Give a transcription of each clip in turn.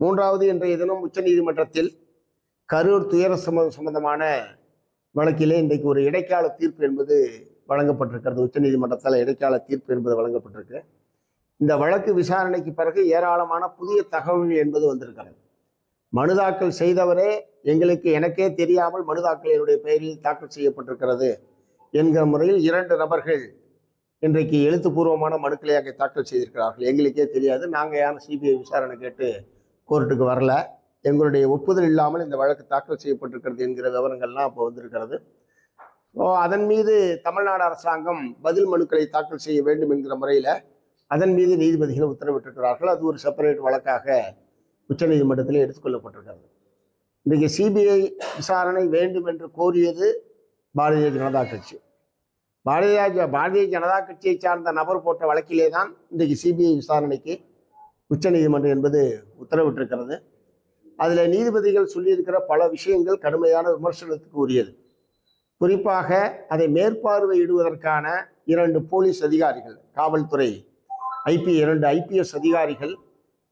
மூன்றாவது இன்றைய தினம் உச்சநீதிமன்றத்தில் கரூர் துயர சம்ப சம்பந்தமான வழக்கிலே இன்றைக்கு ஒரு இடைக்கால தீர்ப்பு என்பது வழங்கப்பட்டிருக்கிறது. உச்சநீதிமன்றத்தால் இடைக்கால தீர்ப்பு என்பது வழங்கப்பட்டிருக்கு. இந்த வழக்கு விசாரணைக்கு பிறகு ஏராளமான புதிய தகவல்கள் என்பது வந்திருக்கிறது. மனு தாக்கல் செய்தவரே எங்களுக்கு எனக்கே தெரியாமல் மனு தாக்கல் என்னுடைய பெயரில் தாக்கல் செய்யப்பட்டிருக்கிறது என்கிற முறையில் இரண்டு நபர்கள் இன்றைக்கு எழுத்துப்பூர்வமான மனுக்களை அங்கே தாக்கல் செய்திருக்கிறார்கள். எங்களுக்கே தெரியாது. நாங்கள் யாரும் சிபிஐ விசாரணை கேட்டு கோர்ட்டுக்கு வரல. எங்களுடைய ஒப்புதல் இல்லாமல் இந்த வழக்கு தாக்கல் செய்யப்பட்டிருக்கிறது என்கிற விவரங்கள்லாம் அப்போ வந்திருக்கிறது. ஸோ அதன் மீது தமிழ்நாடு அரசாங்கம் பதில் மனுக்களை தாக்கல் செய்ய வேண்டும் என்கிற முறையில் அதன் மீது நீதிபதிகள் உத்தரவிட்டிருக்கிறார்கள். அது ஒரு செப்பரேட் வழக்காக உச்சநீதிமன்றத்தில் எடுத்துக்கொள்ளப்பட்டிருக்கிறது. இன்றைக்கு சிபிஐ விசாரணை வேண்டும் என்று கோரியது பாரதிய ஜனதா கட்சி. பாரதிய ஜ- பாரதிய ஜனதா கட்சியை சார்ந்த நபர் போட்ட வழக்கிலே தான் இன்றைக்கு சிபிஐ விசாரணைக்கு உச்சநீதிமன்றம் என்பது உத்தரவிட்டிருக்கிறது. அதில் நீதிபதிகள் சொல்லியிருக்கிற பல விஷயங்கள் கடுமையான விமர்சனத்துக்கு உரியது. குறிப்பாக அதை மேற்பார்வையிடுவதற்கான இரண்டு போலீஸ் அதிகாரிகள் காவல்துறை ஐபி இரண்டு ஐபிஎஸ் அதிகாரிகள்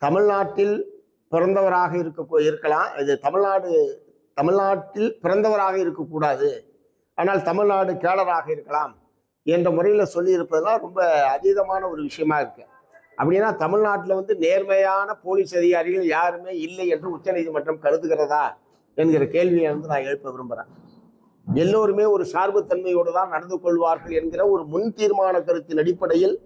தமிழ்நாட்டில் பிறந்தவராக இருக்க இருக்கலாம். இது தமிழ்நாடு தமிழ்நாட்டில் பிறந்தவராக இருக்கக்கூடாது. ஆனால் தமிழ்நாடு கேடராக இருக்கலாம் என்ற முறையில் சொல்லியிருப்பதெல்லாம் ரொம்ப அதீதமான ஒரு விஷயமா இருக்குது அப்படின்னா தமிழ்நாட்டில் வந்து நேர்மையான போலீஸ் அதிகாரிகள் யாருமே இல்லை என்று உச்சநீதிமன்றம் கருதுகிறதா என்கிற கேள்வியை வந்து நான் எழுப்ப விரும்புகிறேன் எல்லோருமே ஒரு சார்புத்தன்மையோடு தான் நடந்து கொள்வார்கள் என்கிற ஒரு முன் தீர்மான கருத்தின் அடிப்படையில்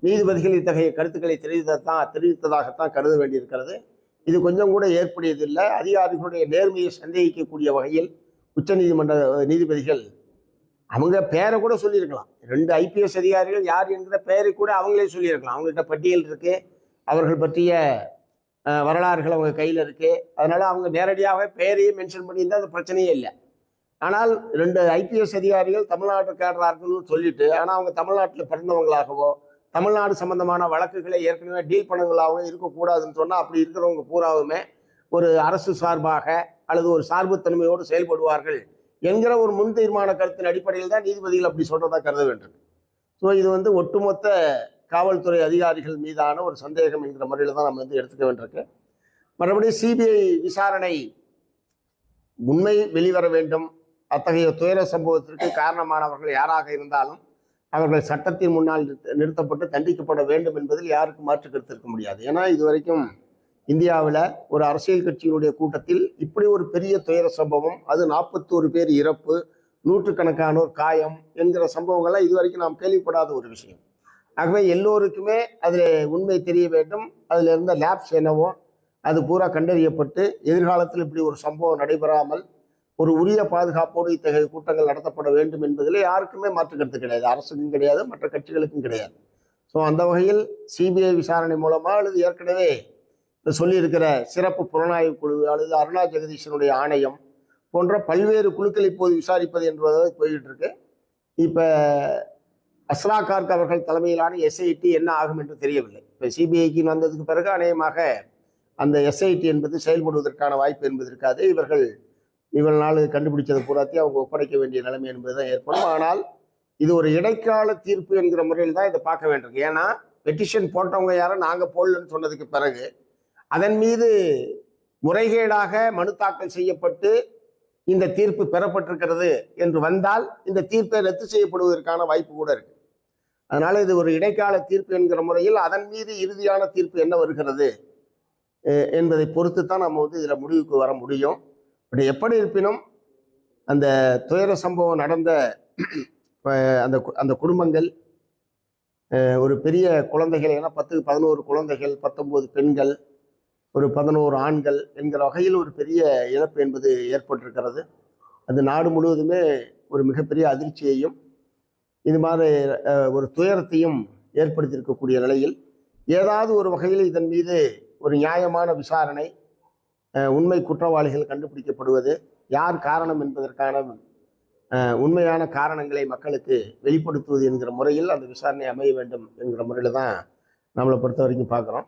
நீதிபதிகள் இத்தகைய கருத்துக்களை தெரிவித்ததான் தெரிவித்ததாகத்தான் கருத வேண்டியிருக்கிறது. இது கொஞ்சம் கூட ஏற்புடையதில்லை. அதிகாரிகளுடைய நேர்மையை சந்தேகிக்கக்கூடிய வகையில் உச்சநீதிமன்ற நீதிபதிகள் அவங்க பேரை கூட சொல்லியிருக்கலாம். ரெண்டு ஐபிஎஸ் அதிகாரிகள் யார் என்கிற பெயரை கூட அவங்களே சொல்லியிருக்கலாம். அவங்கள்ட்ட பட்டியல் இருக்குது அவர்கள் பற்றிய வரலாறுகள் அவங்க கையில் இருக்குது அதனால் அவங்க நேரடியாக பெயரையே மென்ஷன் பண்ணியிருந்தால் அது பிரச்சனையே இல்லை. ஆனால் ரெண்டு ஐபிஎஸ் அதிகாரிகள் தமிழ்நாட்டு கேடரார்கள்னு சொல்லிட்டு ஆனால் அவங்க தமிழ்நாட்டில் பிறந்தவங்களாகவோ தமிழ்நாடு சம்பந்தமான வழக்குகளை ஏற்கனவே டீல் பண்ணவங்களாகவும் இருக்கக்கூடாதுன்னு சொன்னால் அப்படி இருக்கிறவங்க பூராவுமே ஒரு அரசு சார்பாக அல்லது ஒரு சார்புத்தன்மையோடு செயல்படுவார்கள் என்கிற ஒரு முன் தீர்மான கருத்தின் அடிப்படையில் தான் நீதிபதிகள் அப்படி சொல்றதா கருத வேண்டும். ஸோ இது வந்து ஒட்டுமொத்த காவல்துறை அதிகாரிகள் மீதான ஒரு சந்தேகம் என்கிற முறையில் தான் நம்ம வந்து எடுத்துக்க வேண்டியிருக்கு. மறுபடியும் சிபிஐ விசாரணை உண்மை வெளிவர வேண்டும். அத்தகைய துயர சம்பவத்திற்கு காரணமானவர்கள் யாராக இருந்தாலும் அவர்கள் சட்டத்தின் முன்னால் நிறுத்தப்பட்டு தண்டிக்கப்பட வேண்டும் என்பதில் யாருக்கும் மாற்று கருத்து இருக்க முடியாது. ஏன்னா இதுவரைக்கும் இந்தியாவில் ஒரு அரசியல் கட்சியினுடைய கூட்டத்தில் இப்படி ஒரு பெரிய துயர சம்பவம் அது நாற்பத்தோரு பேர் இறப்பு நூற்றுக்கணக்கானோர் காயம் என்கிற சம்பவங்கள்லாம் இதுவரைக்கும் நாம் கேள்விப்படாத ஒரு விஷயம். ஆகவே எல்லோருக்குமே அதில் உண்மை தெரிய வேண்டும். அதில் இருந்த லேப்ஸ் என்னவோ அது பூரா கண்டறியப்பட்டு எதிர்காலத்தில் இப்படி ஒரு சம்பவம் நடைபெறாமல் ஒரு உரிய பாதுகாப்போடு இத்தகைய கூட்டங்கள் நடத்தப்பட வேண்டும் என்பதில் யாருக்குமே மாற்று கருத்து கிடையாது. அரசுக்கும் கிடையாது மற்ற கட்சிகளுக்கும் கிடையாது. ஸோ அந்த வகையில் சிபிஐ விசாரணை மூலமாக அல்லது ஏற்கனவே சொல்லியிருக்கிற சிறப்பு புலனாய்வு குழு அல்லது அருணா ஜெகதீஷனுடைய ஆணையம் போன்ற பல்வேறு குழுக்கள் இப்போது விசாரிப்பது என்பதாக போய்கிட்டு இருக்கு இப்போ அஸ்ரா கார்க் அவர்கள் தலைமையிலான எஸ்ஐடி என்ன ஆகும் என்று தெரியவில்லை. இப்போ சிபிஐக்கு வந்ததுக்கு பிறகு அநேகமாக அந்த எஸ்ஐடி என்பது செயல்படுவதற்கான வாய்ப்பு என்பது இருக்காது. இவர்கள் இவள் நாள் கண்டுபிடிச்சதை பூராத்தையும் அவங்க ஒப்படைக்க வேண்டிய நிலைமை என்பது தான் ஏற்படும். ஆனால் இது ஒரு இடைக்கால தீர்ப்பு என்கிற முறையில் தான் இதை பார்க்க வேண்டியிருக்கு. ஏன்னா பெட்டிஷன் போட்டவங்க யாரும் நாங்கள் போடலன்னு சொன்னதுக்கு பிறகு அதன் மீது முறைகேடாக மனு தாக்கல் செய்யப்பட்டு இந்த தீர்ப்பு பெறப்பட்டிருக்கிறது என்று வந்தால் இந்த தீர்ப்பை ரத்து செய்யப்படுவதற்கான வாய்ப்பு கூட இருக்கு. அதனால இது ஒரு இடைக்கால தீர்ப்பு என்கிற முறையில் அதன் மீது இறுதியான தீர்ப்பு என்ன வருகிறது என்பதை பொறுத்து தான் நம்ம வந்து இதில் முடிவுக்கு வர முடியும். பட் எப்படி இருப்பினும் அந்த துயர சம்பவம் நடந்த அந்த கு- அந்த குடும்பங்கள் ஒரு பெரிய குழந்தைகள் ஏன்னா பத்து பதினோரு குழந்தைகள் பத்தொம்போது பெண்கள் ஒரு பதினோரு ஆண்கள் என்கிற வகையில் ஒரு பெரிய இழப்பு என்பது ஏற்பட்டிருக்கிறது. அது நாடு முழுவதுமே ஒரு மிகப்பெரிய அதிர்ச்சியையும் இது மாதிரி ஒரு துயரத்தையும் ஏற்படுத்தியிருக்கக்கூடிய நிலையில் ஏதாவது ஒரு வகையில் இதன் மீது ஒரு நியாயமான விசாரணை உண்மை குற்றவாளிகள் கண்டுபிடிக்கப்படுவது யார் காரணம் என்பதற்கான உண்மையான காரணங்களை மக்களுக்கு வெளிப்படுத்துவது என்கிற முறையில் அந்த விசாரணை அமைய வேண்டும் என்கிற முறையில் தான் நம்மளை பொறுத்த வரைக்கும் பார்க்குறோம்.